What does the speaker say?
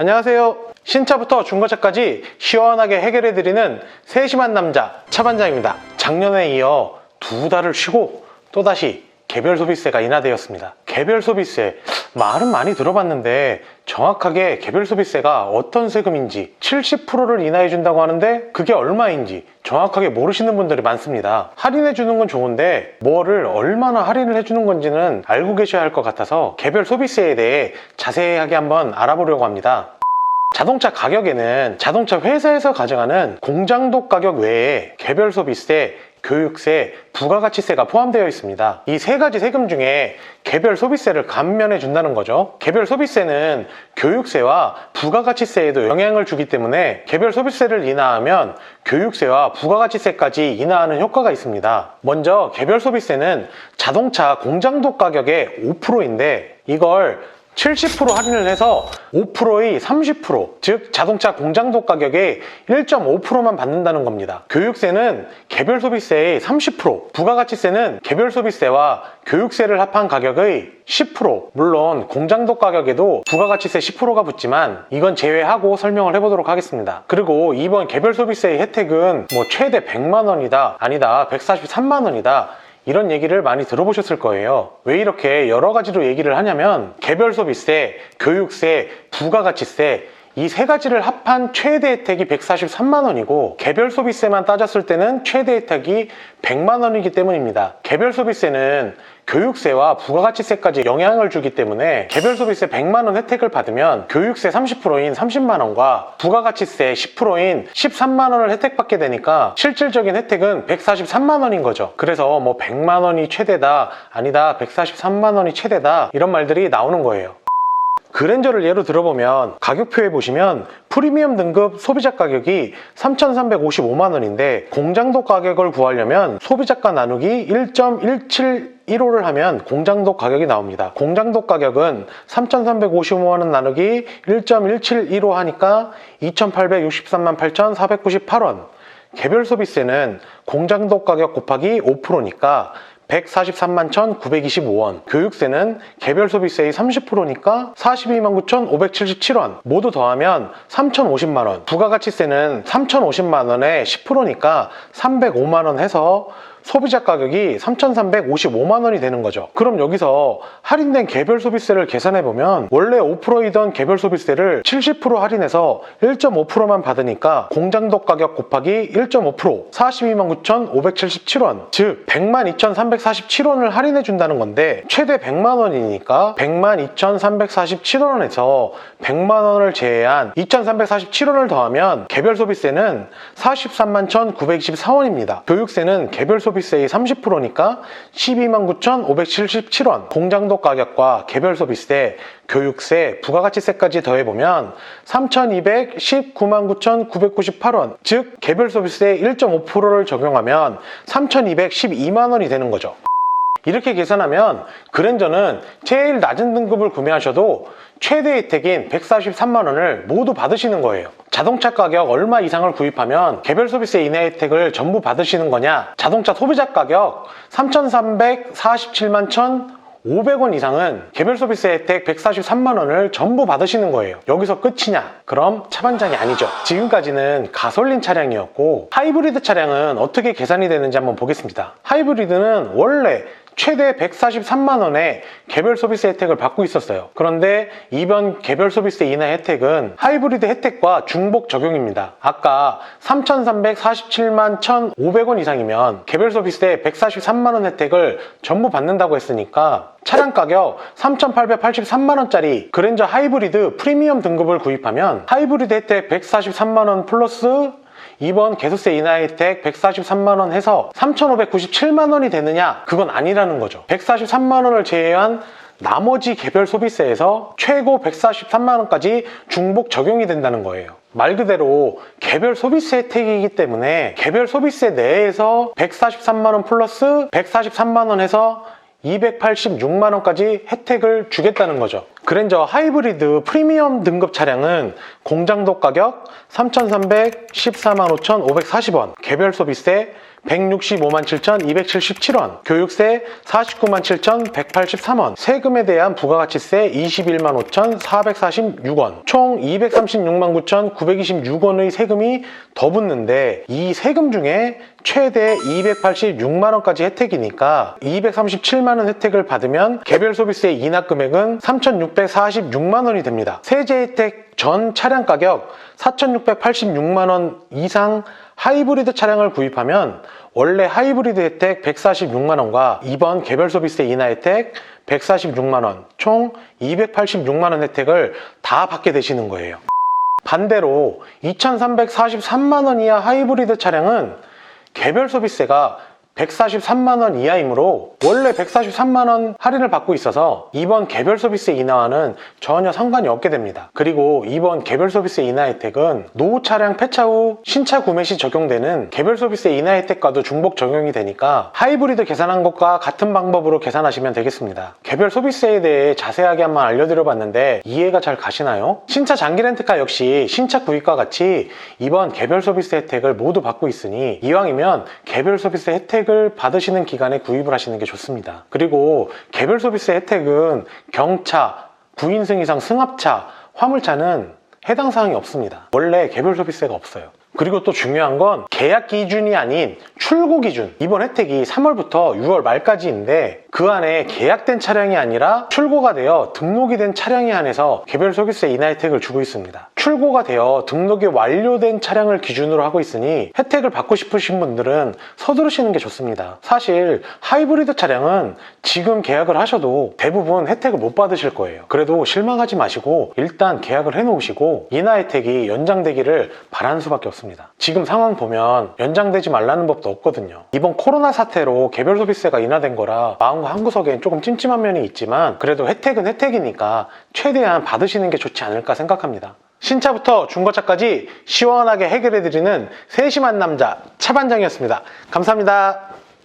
안녕하세요. 신차부터 중고차까지 시원하게 해결해드리는 세심한 남자 차반장입니다. 작년에 이어 두 달을 쉬고 또다시 개별 소비세가 인하되었습니다. 개별 소비세 말은 많이 들어봤는데 정확하게 개별 소비세가 어떤 세금인지 70%를 인하해 준다고 하는데 그게 얼마인지 정확하게 모르시는 분들이 많습니다. 할인해 주는 건 좋은데 뭐를 얼마나 할인을 해 주는 건지는 알고 계셔야 할 것 같아서 개별 소비세에 대해 자세하게 한번 알아보려고 합니다. 자동차 가격에는 자동차 회사에서 가져가는 공장도 가격 외에 개별 소비세, 교육세, 부가가치세가 포함되어 있습니다. 이 세 가지 세금 중에 개별 소비세를 감면해 준다는 거죠. 개별 소비세는 교육세와 부가가치세에도 영향을 주기 때문에 개별 소비세를 인하하면 교육세와 부가가치세까지 인하하는 효과가 있습니다. 먼저 개별 소비세는 자동차 공장도 가격의 5%인데 이걸 70% 할인을 해서 5%의 30%, 즉 자동차 공장도 가격의 1.5%만 받는다는 겁니다. 교육세는 개별 소비세의 30%, 부가가치세는 개별 소비세와 교육세를 합한 가격의 10%, 물론 공장도 가격에도 부가가치세 10%가 붙지만 이건 제외하고 설명을 해보도록 하겠습니다. 그리고 이번 개별 소비세의 혜택은 뭐 최대 100만 원이다, 아니다, 143만 원이다. 이런 얘기를 많이 들어보셨을 거예요. 왜 이렇게 여러 가지로 얘기를 하냐면 개별 소비세, 교육세, 부가가치세 이 세 가지를 합한 최대 혜택이 143만 원이고 개별 소비세만 따졌을 때는 최대 혜택이 100만 원이기 때문입니다. 개별 소비세는 교육세와 부가가치세까지 영향을 주기 때문에 개별 소비세 100만 원 혜택을 받으면 교육세 30%인 30만 원과 부가가치세 10%인 13만 원을 혜택받게 되니까 실질적인 혜택은 143만 원인 거죠. 그래서 뭐 100만 원이 최대다 아니다 143만 원이 최대다 이런 말들이 나오는 거예요. 그랜저를 예로 들어보면 가격표에 보시면 프리미엄 등급 소비자 가격이 3,355만 원인데 공장도 가격을 구하려면 소비자가 나누기 1.171호를 하면 공장도 가격이 나옵니다. 공장도 가격은 3,355만 원 나누기 1.171호 하니까 2,863만 8,498원. 개별 소비세는 공장도 가격 곱하기 5%니까 143만 1,925원. 교육세는 개별 소비세의 30%니까 42만 9,577원. 모두 더하면 3,050만 원. 부가가치세는 3,050만 원에 10%니까 305만 원 해서 소비자 가격이 3,355만 원이 되는 거죠. 그럼 여기서 할인된 개별 소비세를 계산해 보면 원래 5%이던 개별 소비세를 70% 할인해서 1.5%만 받으니까 공장도 가격 곱하기 1.5% 42만 9,577원 즉 100만 2,347원을 할인해 준다는 건데 최대 100만 원이니까 100만 2,347원에서 100만 원을 제외한 2,347원을 더하면 개별 소비세는 43만 1,924원입니다. 교육세는 개별 소비세 의 30%니까 12만 9,577원. 공장도 가격과 개별 소비세, 교육세, 부가가치세까지 더해보면 3,219만 9,998원. 즉, 개별 소비세 1.5%를 적용하면 3,212만 원이 되는 거죠. 이렇게 계산하면 그랜저는 제일 낮은 등급을 구매하셔도 최대 혜택인 143만 원을 모두 받으시는 거예요. 자동차 가격 얼마 이상을 구입하면 개별 소비세 인하 혜택을 전부 받으시는 거냐? 자동차 소비자 가격 3,347만 1 500원 이상은 개별 소비세 혜택 143만 원을 전부 받으시는 거예요. 여기서 끝이냐? 그럼 차반장이 아니죠. 지금까지는 가솔린 차량이었고 하이브리드 차량은 어떻게 계산이 되는지 한번 보겠습니다. 하이브리드는 원래 최대 143만 원의 개별 소비세 혜택을 받고 있었어요. 그런데 이번 개별 소비세 인하 혜택은 하이브리드 혜택과 중복 적용입니다. 아까 3,347만 1,500원 이상이면 개별 소비세 143만 원 혜택을 전부 받는다고 했으니까 차량 가격 3,883만 원짜리 그랜저 하이브리드 프리미엄 등급을 구입하면 하이브리드 혜택 143만 원 플러스 이번 개소세 인하 혜택 143만원 해서 3,597만원이 되느냐? 그건 아니라는 거죠. 143만원을 제외한 나머지 개별 소비세에서 최고 143만원까지 중복 적용이 된다는 거예요. 말 그대로 개별 소비세 혜택이기 때문에 개별 소비세 내에서 143만원 플러스 143만원 해서 286만원까지 혜택을 주겠다는 거죠. 그랜저 하이브리드 프리미엄 등급 차량은 공장도 가격 3,314만 5,540원, 개별 소비세 165만 7,277원, 교육세 49만 7,183원, 세금에 대한 부가가치세 21만 5,446원, 총 236만 9,926원의 세금이 더 붙는데 이 세금 중에 최대 286만 원까지 혜택이니까 237만 원 혜택을 받으면 개별 소비세 인하 금액은 3,646만 원이 됩니다. 세제 혜택 전 차량 가격 4,686만 원 이상 하이브리드 차량을 구입하면 원래 하이브리드 혜택 146만원과 이번 개별 소비세 인하 혜택 146만원, 총 286만원 혜택을 다 받게 되시는 거예요. 반대로 2,343만원 이하 하이브리드 차량은 개별 소비세가 143만원 이하이므로 원래 143만원 할인을 받고 있어서 이번 개별 소비세 인하와는 전혀 상관이 없게 됩니다. 그리고 이번 개별 소비세 인하 혜택은 노후 차량 폐차 후 신차 구매 시 적용되는 개별 소비세 인하 혜택과도 중복 적용이 되니까 하이브리드 계산한 것과 같은 방법으로 계산하시면 되겠습니다. 개별 소비세에 대해 자세하게 한번 알려드려 봤는데 이해가 잘 가시나요? 신차 장기 렌트카 역시 신차 구입과 같이 이번 개별 소비세 혜택을 모두 받고 있으니 이왕이면 개별 소비세 혜택을 받으시는 기간에 구입을 하시는 게 좋습니다. 그리고 개별 소비세 혜택은 경차, 9인승 이상 승합차, 화물차는 해당 사항이 없습니다. 원래 개별 소비세가 없어요. 그리고 또 중요한 건 계약 기준이 아닌 출고 기준. 이번 혜택이 3월부터 6월 말까지인데 그 안에 계약된 차량이 아니라 출고가 되어 등록이 된 차량에 한해서 개별 소비세 인하 혜택을 주고 있습니다. 출고가 되어 등록이 완료된 차량을 기준으로 하고 있으니 혜택을 받고 싶으신 분들은 서두르시는 게 좋습니다. 사실 하이브리드 차량은 지금 계약을 하셔도 대부분 혜택을 못 받으실 거예요. 그래도 실망하지 마시고 일단 계약을 해 놓으시고 인하 혜택이 연장되기를 바라는 수밖에 없습니다. 지금 상황 보면 연장되지 말라는 법도 없거든요. 이번 코로나 사태로 개별 소비세가 인하된 거라 마음 과 한 구석엔 조금 찜찜한 면이 있지만 그래도 혜택은 혜택이니까 최대한 받으시는 게 좋지 않을까 생각합니다. 신차부터 중고차까지 시원하게 해결해드리는 세심한 남자 차반장이었습니다. 감사합니다.